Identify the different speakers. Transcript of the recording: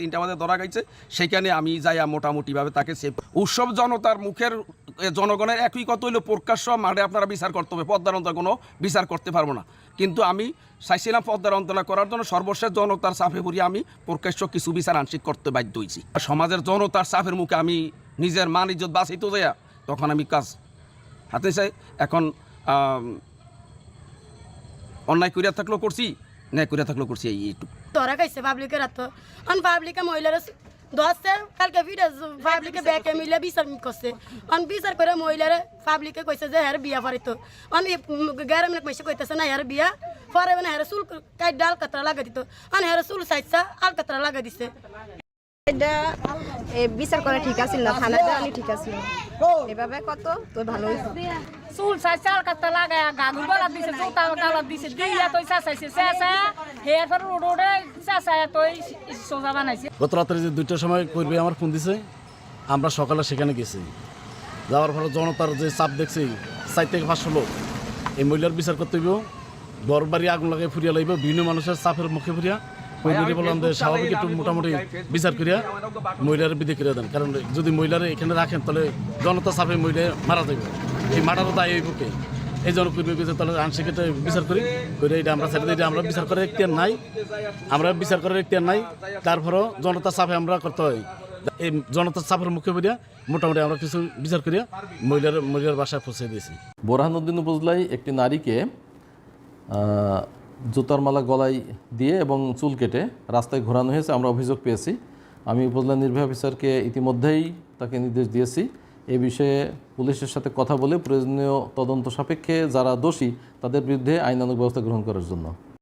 Speaker 1: তিনটা বাজে ধরা গেছে সেখানে আমি যাইয়া মোটামুটি ভাবে তাকে সে উৎসব জনতার মুখের জনগণের একই কত হইল, প্রকাশ্য মাঠে আপনারা বিচার করতে হবে, পদ্মার অন্তর কোনো বিচার করতে পারব না। কিন্তু আমি চাইছিলাম পদ্মার অন্তরা করার জন্য সর্বশেষ জনতার চাপে পড়ি আমি প্রকাশ্য কিছু বিচার আংশিক করতে বাধ্য হয়েছি সমাজের জনতার চাপের মুখে আমি নিজের মান ইজ্জত বাঁচিত দেয়া তখন আমি কাজ হাতে চাই এখন অন্যায় করিয়া থাকলেও করছি, ন্যায় করিয়া থাকলেও করছি, এই এইটুকু।
Speaker 2: ধরা খাইছে পাবলিকের হাত। অন পাবলিকে মহিলারা ধরছে, কালকে ভিডিও পাবলিকে ব্যাকে মিলে বিচার করছে। অন বিচার করে মহিলারা পাবলিকে কইছে যে হ্যার বিয়া পারিত অন গ্যারে মিনিট মাসে কইতেছে না হ্যার বিয়া পরে মানে হ্যার চুল কাট ডাল কাতরা লাগা দিত। অন হ্যার চুল সাইজা আল কাতরা লাগা দিছে।
Speaker 3: এটা বিচার করা ঠিক আছিল না থানা দেওয়ানি ঠিক আছিল। এভাবে কত? তো ভালো
Speaker 4: চুল চাই চাল কাটতে লাগে গাগুর গলা দিছে জোতা গালা দিছে দিয়া তই চাচাইছে চেঁচা হেয়ার পর রোডে চাচাই তই সোজা বানাইছে
Speaker 5: গত রাত্রে যে দুইটার সময় করবে আমার ফোন দিছে আমরা সকালে সেখানে গেছি। যাওয়ার ফলে জনতার যে চাপ দেখছি চার থেকে পাঁচশো লোক। এই মহিলার বিচার করতে হইব ঘর বাড়ি আগুন লাগাই ফুরিয়া লাগবে বিভিন্ন মানুষের চাপের মুখে ফুরিয়া ওই বললাম যে স্বাভাবিক একটু মোটামুটি বিচার করিয়া মহিলার বিধি করিয়া দেন। কারণ যদি মহিলারা এখানে রাখেন তাহলে জনতা চাপে মহিলা মারা যাবে এই মারারও দায় এই বুকে এই জন্য বিচার তাহলে আংশিক এটা বিচার করি। করে এটা আমরা ছেড়ে দিই এটা আমরা বিচার করার এখতিয়ার নাই। আমরা বিচার করার এখতিয়ার নাই। তারপরও জনতার চাপে আমরা করতে হয়। এই জনতার চাপের মুখে বেরিয়া মোটামুটি আমরা কিছু বিচার করিয়া মহিলার মহিলার বাসায় পৌঁছে দিয়েছি।
Speaker 6: বোরহানুদ্দিন উপজেলায় একটি নারীকে জুতার মালা গলায় দিয়ে এবং চুল কেটে রাস্তায় ঘোরানো হয়েছে, আমরা অভিযোগ পেয়েছি। আমি উপজেলা নির্বাহী অফিসারকে ইতিমধ্যেই তাকে নির্দেশ দিয়েছি। এ বিষয়ে পুলিশের সাথে কথা বলে প্রয়োজনীয় তদন্ত সাপেক্ষে যারা দোষী, তাদের বিরুদ্ধে আইনানুক ব্যবস্থা গ্রহণ করার জন্য।